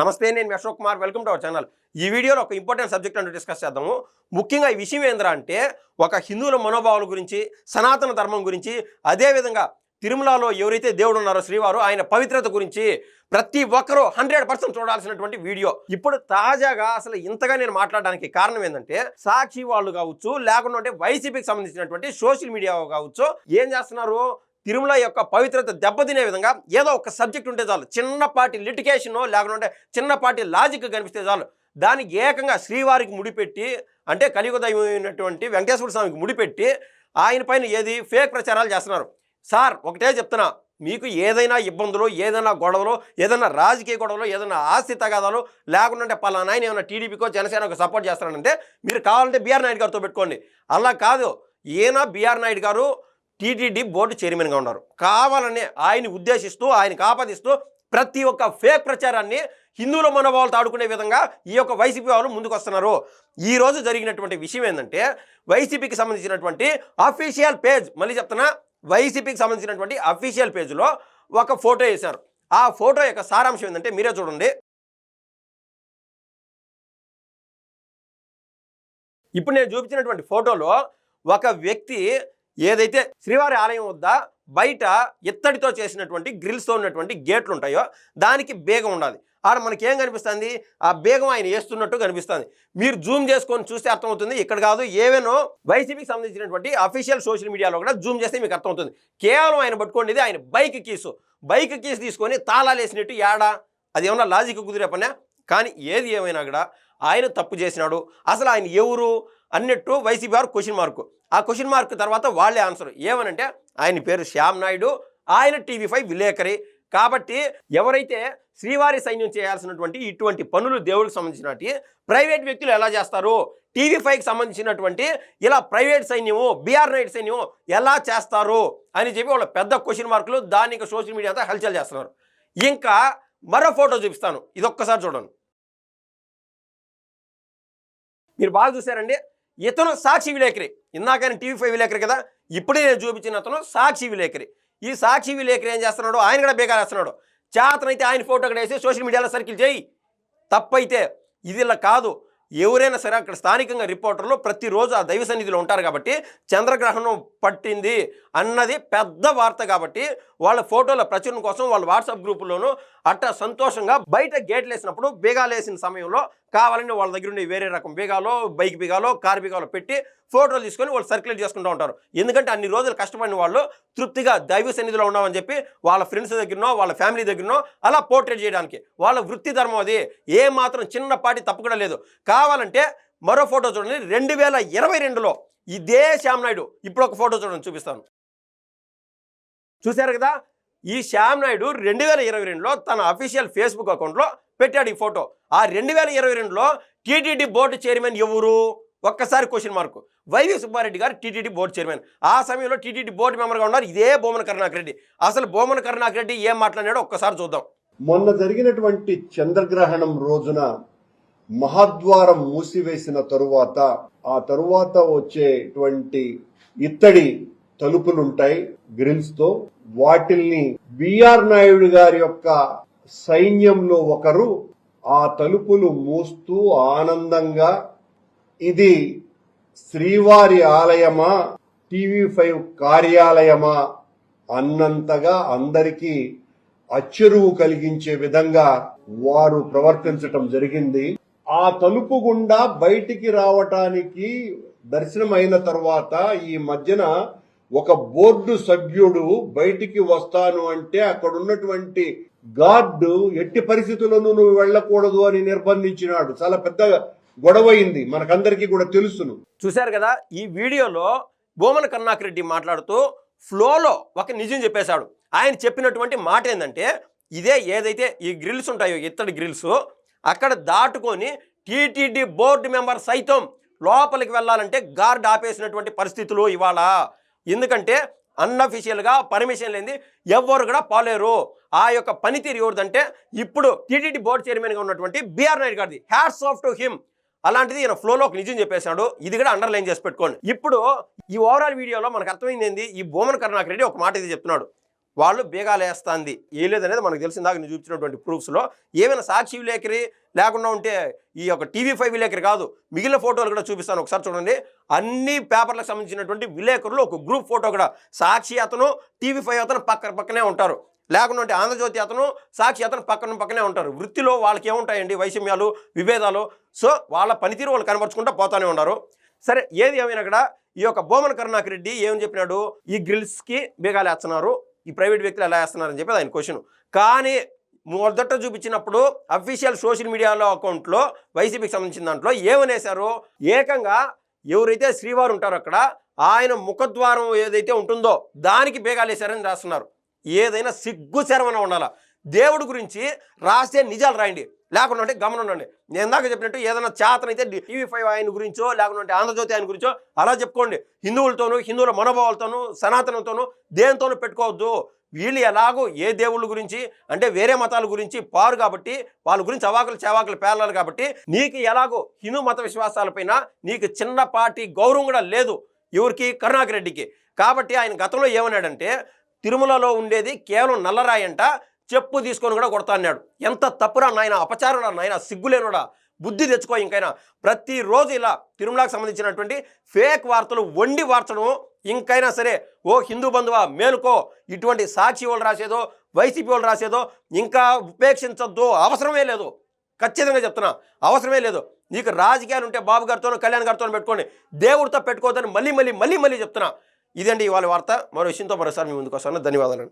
నమస్తే నేను Ashok Kumar. Welcome to our channel ఈ వీడియోలో ఒక ఇంపార్టెంట్ సబ్జెక్ట్ అంటూ డిస్కస్ చేద్దాము. ముఖ్యంగా ఈ విషయం ఏంద్రా అంటే ఒక హిందువుల మనోభావాల గురించి సనాతన ధర్మం గురించి అదేవిధంగా తిరుమలలో ఎవరైతే దేవుడు ఉన్నారో శ్రీవారు ఆయన పవిత్రత గురించి ప్రతి ఒక్కరూ హండ్రెడ్ పర్సెంట్ చూడాల్సినటువంటి వీడియో. ఇప్పుడు తాజాగా అసలు ఇంతగా నేను మాట్లాడడానికి కారణం ఏంటంటే సాక్షి వాళ్ళు కావచ్చు లేకుండా అంటే వైసీపీకి సంబంధించినటువంటి సోషల్ మీడియా కావచ్చు ఏం చేస్తున్నారు? తిరుమల యొక్క పవిత్రత దెబ్బతినే విధంగా ఏదో ఒక సబ్జెక్ట్ ఉంటే చాలు. చిన్నపాటి లిటికేషన్ లేకుంటే చిన్నపాటి లాజిక్ కనిపిస్తే చాలు. దానికి ఏకంగా శ్రీవారికి ముడిపెట్టి అంటే కలియుగ దైవమైనటువంటి వెంకటేశ్వర స్వామికి ముడిపెట్టి ఆయన పైన ఏది ఫేక్ ప్రచారాలు చేస్తున్నారు. సార్ ఒకటే చెప్తున్నా. మీకు ఏదైనా ఇబ్బందులు ఏదైనా గొడవలు ఏదైనా రాజకీయ గొడవలు ఏదైనా ఆస్తి తగాదాలు లేకుంటే పలానా ఆయన ఏమైనా టీడీపీకో జనసేనకు సపోర్ట్ చేస్తానంటే మీరు కావాలంటే బీఆర్ నాయుడు గారితో పెట్టుకోండి. అలా కాదు. ఈయన బీఆర్ నాయుడు గారు టీటీడీ బోర్డు చైర్మన్గా ఉన్నారు. కావాలని ఆయన ఉద్దేశిస్తూ ఆయనకు ఆపాదిస్తూ ప్రతి ఒక్క ఫేక్ ప్రచారాన్ని హిందువుల మనోభావాలు తాడుకునే విధంగా ఈ యొక్క వైసీపీ వాళ్ళు ముందుకు వస్తున్నారు ఈ రోజు జరిగినటువంటి విషయం ఏంటంటే వైసీపీకి సంబంధించినటువంటి అఫీషియల్ పేజ్ మళ్ళీ చెప్తున్నా వైసీపీకి సంబంధించినటువంటి అఫీషియల్ పేజ్లో ఒక ఫోటో వేశారు. ఆ ఫోటో యొక్క సారాంశం ఏంటంటే మీరే చూడండి. ఇప్పుడు నేను చూపించినటువంటి ఫోటోలో ఒక వ్యక్తి ఏదైతే శ్రీవారి ఆలయం వద్ద బయట ఇత్తడితో చేసినటువంటి గ్రిల్స్తో ఉన్నటువంటి గేట్లు ఉంటాయో దానికి బేగం ఉండాలి. ఆడ మనకేం కనిపిస్తుంది? ఆ బేగం ఆయన వేస్తున్నట్టు కనిపిస్తుంది. మీరు జూమ్ చేసుకొని చూస్తే అర్థమవుతుంది. ఇక్కడ కాదు ఏవేనో వైసీపీకి సంబంధించినటువంటి అఫీషియల్ సోషల్ మీడియాలో కూడా జూమ్ చేస్తే మీకు అర్థమవుతుంది. కేవలం ఆయన పట్టుకోండిది ఆయన బైక్ కీసు. బైక్ కీస్ తీసుకొని తాళాలు వేసినట్టు ఏడా? అది ఏమన్నా లాజిక్ కుదిరే పనే కానీ ఏది ఏమైనా కూడా ఆయన తప్పు చేసినాడు. అసలు ఆయన ఎవరు? అన్నట్టు వైసీపీ వారు క్వశ్చన్ మార్కు ఆ క్వశ్చన్ మార్క్ తర్వాత వాళ్ళే ఆన్సర్ ఏమనంటే ఆయన పేరు శ్యామ్ నాయుడు ఆయన టీవీ ఫైవ్ విలేకరి. కాబట్టి ఎవరైతే శ్రీవారి సైన్యం చేయాల్సినటువంటి ఇటువంటి పనులు దేవుడికి సంబంధించినటువంటి ప్రైవేట్ వ్యక్తులు ఎలా చేస్తారు? టీవీ ఫైవ్కి సంబంధించినటువంటి ఇలా ప్రైవేట్ సైన్యము బీఆర్ నైట్ సైన్యము ఎలా చేస్తారు? అని చెప్పి వాళ్ళ పెద్ద క్వశ్చన్ మార్కులు దాన్ని ఇంకా సోషల్ మీడియా అంతా హల్చల్ చేస్తున్నారు. ఇంకా మరో ఫోటో చూపిస్తాను. ఇది ఒక్కసారి చూడండి. మీరు బాగా చూసారండి. ఇతను సాక్షి విలేకరి. ఇందాక టీవీ ఫైవ్ విలేకరి కదా? ఇప్పుడే నేను చూపించిన అతను సాక్షి విలేకరి. ఈ సాక్షి విలేకరి ఏం చేస్తున్నాడు? ఆయన కూడా బేగా వేస్తున్నాడు. చేతనైతే ఆయన ఫోటో అక్కడ వేసి సోషల్ మీడియాలో సర్కిల్ చేయి. తప్పైతే ఇది ఇలా కాదు. ఎవరైనా సరే అక్కడ స్థానికంగా రిపోర్టర్లు ప్రతిరోజు ఆ దైవ సన్నిధిలో ఉంటారు కాబట్టి చంద్రగ్రహణం పట్టింది అన్నది పెద్ద వార్త కాబట్టి వాళ్ళ ఫోటోల ప్రచురణ కోసం వాళ్ళ వాట్సాప్ గ్రూపులోనూ అట్ట సంతోషంగా బయట గేట్లు వేసినప్పుడు బీగాలు వేసిన సమయంలో కావాలని వాళ్ళ దగ్గర ఉండే వేరే రకం బీగాలో బైక్ బీగాలో కార్ బీగాలో పెట్టి ఫోటోలు తీసుకొని వాళ్ళు సర్క్యులేట్ చేసుకుంటూ ఉంటారు. ఎందుకంటే అన్ని రోజులు కష్టపడిన వాళ్ళు తృప్తిగా దైవ సన్నిధిలో ఉన్నామని చెప్పి వాళ్ళ ఫ్రెండ్స్ దగ్గరనో వాళ్ళ ఫ్యామిలీ దగ్గరనో అలా పోర్ట్రేట్ చేయడానికి. వాళ్ళ వృత్తి ధర్మం అది. ఏ మాత్రం చిన్నపాటి తప్పు కూడా లేదు. కావాలంటే మరో ఫోటో చూడండి. రెండు వేల ఇరవై రెండులో ఇదే శ్యామ్ నాయుడు ఇప్పుడు ఒక ఫోటో చూడండి చూపిస్తాను. చూశారు కదా? ఈ శ్యామ్ నాయుడు రెండు వేల ఇరవై రెండులో తన అఫీషియల్ ఫేస్బుక్ అకౌంట్లో పెట్టాడు ఈ ఫోటో. ఆ రెండు వేల ఇరవై రెండులో టీటీడీ బోర్డు చైర్మన్ ఎవరు? ఒక్కసారి క్వశ్చన్ మార్కు వైవి సుబ్బారెడ్డి గారు టీటీడీ బోర్డు చైర్మన్. ఆ సమయంలో టీటీడీ బోర్డు మెంబర్గా ఉన్నారు. ఇదే బొమ్మన కరుణాకర్ రెడ్డి. అసలు బొమ్మన కరుణాకర్ రెడ్డి ఏం మాట్లాడాడో ఒక్కసారి చూద్దాం. మొన్న జరిగినటువంటి చంద్రగ్రహణం రోజున మహాద్వారం మూసివేసిన తరువాత ఆ తరువాత వచ్చేటువంటి ఇత్తడి తలుపులుంటాయి గ్రిల్స్తో వాటిల్ని బిఆర్ నాయుడు గారి యొక్క సైన్యంలో ఒకరు ఆ తలుపులు మూస్తూ ఆనందంగా ఇది శ్రీవారి ఆలయమా టీవీ ఫైవ్ కార్యాలయమా అన్నంతగా అందరికీ అచ్చెరువు కలిగించే విధంగా వారు ప్రవర్తించటం జరిగింది. ఆ తలుపు గుండా బయటికి రావటానికి దర్శనం అయిన తర్వాత ఈ మధ్యన ఒక బోర్డు సభ్యుడు బయటికి వస్తాను అంటే అక్కడ ఉన్నటువంటి గార్డు ఎట్టి పరిస్థితుల్లోనూ నువ్వు వెళ్ళకూడదు అని నిర్బంధించినాడు. చాలా పెద్ద గొడవైంది మనకందరికీ కూడా తెలుసును. చూశారు కదా ఈ వీడియోలో బోమన కరుణాకర్ రెడ్డి మాట్లాడుతూ ఫ్లోలో ఒక నిజం చెప్పేశాడు. ఆయన చెప్పినటువంటి మాట ఏంటంటే ఇదే ఏదైతే ఈ గ్రిల్స్ ఉంటాయో ఇత్తడి గ్రిల్స్ అక్కడ దాటుకొని టీటీడీ బోర్డు మెంబర్ సైతం లోపలికి వెళ్ళాలంటే గార్డ్ ఆపేసినటువంటి పరిస్థితులు ఇవాళ ఎందుకంటే అన్అఫీషియల్గా పర్మిషన్ లేనిది ఎవ్వరు కూడా పోలేరు ఆ యొక్క పనితీరు ఎవరిదంటే ఇప్పుడు టీటీడీ బోర్డు చైర్మన్గా ఉన్నటువంటి బీఆర్ నాయుడు గారిది. హ్యాట్స్ ఆఫ్ టు హిమ్ అలాంటిది ఈయన ఫ్లోలో ఒక నిజం చెప్పేశాడు. ఇది కూడా అండర్లైన్ చేసి పెట్టుకోండి. ఇప్పుడు ఈ ఓవరాల్ వీడియోలో మనకు అర్థమైంది ఏంది? ఈ బోమన్ కరుణాకర్ రెడ్డి ఒక మాట ఇది చెప్తున్నాడు. వాళ్ళు బీగాలేస్తుంది. ఏ లేదనేది మనకు తెలిసిందాక నేను చూపించినటువంటి ప్రూఫ్స్లో. ఏమైనా సాక్షి విలేకరి లేకుండా ఉంటే ఈ యొక్క టీవీ ఫైవ్ విలేకరి కాదు మిగిలిన ఫోటోలు కూడా చూపిస్తాను. ఒకసారి చూడండి. అన్ని పేపర్లకు సంబంధించినటువంటి విలేకరులు ఒక గ్రూప్ ఫోటో కూడా. సాక్షి అతను టీవీ ఫైవ్ అతను పక్క పక్కనే ఉంటారు. లేకుండా ఉంటే ఆంధ్రజ్యోతి అతను సాక్షి అతను పక్కన పక్కనే ఉంటారు. వృత్తిలో వాళ్ళకి ఏముంటాయండి? వైషమ్యాలు విభేదాలు. సో వాళ్ళ పనితీరు వాళ్ళు కనబరుచుకుంటూ పోతానే ఉన్నారు. సరే ఏది ఏమైనా కూడా ఈ యొక్క బోమన్ కరుణాకర్ రెడ్డి ఏమని చెప్పినాడు? ఈ గ్రిల్స్కి బీగాలు వేస్తున్నారు ఈ ప్రైవేట్ వ్యక్తులు ఎలా వేస్తున్నారని చెప్పి ఆయన క్వశ్చన్. కానీ మొదట చూపించినప్పుడు అఫీషియల్ సోషల్ మీడియాలో అకౌంట్లో వైసీపీకి సంబంధించిన దాంట్లో ఏమనేశారు ఏకంగా ఎవరైతే శ్రీవారు ఉంటారో అక్కడ ఆయన ముఖద్వారం ఏదైతే ఉంటుందో దానికి బేగాలేశారని రాస్తున్నారు. ఏదైనా సిగ్గు శరవన ఉండాలా? దేవుడి గురించి రాస్తే నిజాలు రాయండి. లేకుండా ఉంటే గమనం ఉండండి. నేను ఇందాక చెప్పినట్టు ఏదైనా చేతనైతే టీవీ ఫైవ్ ఆయన గురించో లేకుండా ఆంధ్రజ్యోతి ఆయన గురించో అలా చెప్పుకోండి. హిందువులతోనూ హిందువుల మనోభావాలతోనూ సనాతనంతోనూ దేనితోనూ పెట్టుకోవద్దు. వీళ్ళు ఎలాగో ఏ దేవుళ్ళ గురించి అంటే వేరే మతాల గురించి పారు కాబట్టి వాళ్ళ గురించి అవాకులు చేవాకులు పేర్లాలి కాబట్టి నీకు ఎలాగో హిందూ మత విశ్వాసాలపైన నీకు చిన్నపాటి గౌరవం కూడా లేదు ఎవరికి? కరుణాకర్ రెడ్డికి. కాబట్టి ఆయన గతంలో ఏమన్నాడంటే తిరుమలలో ఉండేది కేవలం నల్లరాయంట చెప్పు తీసుకొని కూడా కొడతా అన్నాడు. ఎంత తప్పురా నాయన అపచారం నాయన సిగ్గులేనుడా బుద్ధి తెచ్చుకో ఇంకైనా. ప్రతిరోజు ఇలా తిరుమలకు సంబంధించినటువంటి ఫేక్ వార్తలు వండి వార్చడం ఇంకైనా సరే ఓ హిందూ బంధువా మేలుకో ఇటువంటి సాక్షి వాళ్ళు రాసేదో వైసీపీ వాళ్ళు రాసేదో ఇంకా ఉపేక్షించద్దు అవసరమే లేదు. ఖచ్చితంగా చెప్తున్నా అవసరమే లేదు. నీకు రాజకీయాలు ఉంటే బాబు గారితోనూ కళ్యాణ్ గారితో పెట్టుకోండి. దేవుడితో పెట్టుకోవద్దని మళ్ళీ మళ్ళీ మళ్ళీ మళ్ళీ చెప్తున్నా. ఇదండి ఇవాళ వార్త. మరో విషయంతో మరోసారి మీ ముందుకు వస్తాను. ధన్యవాదాలు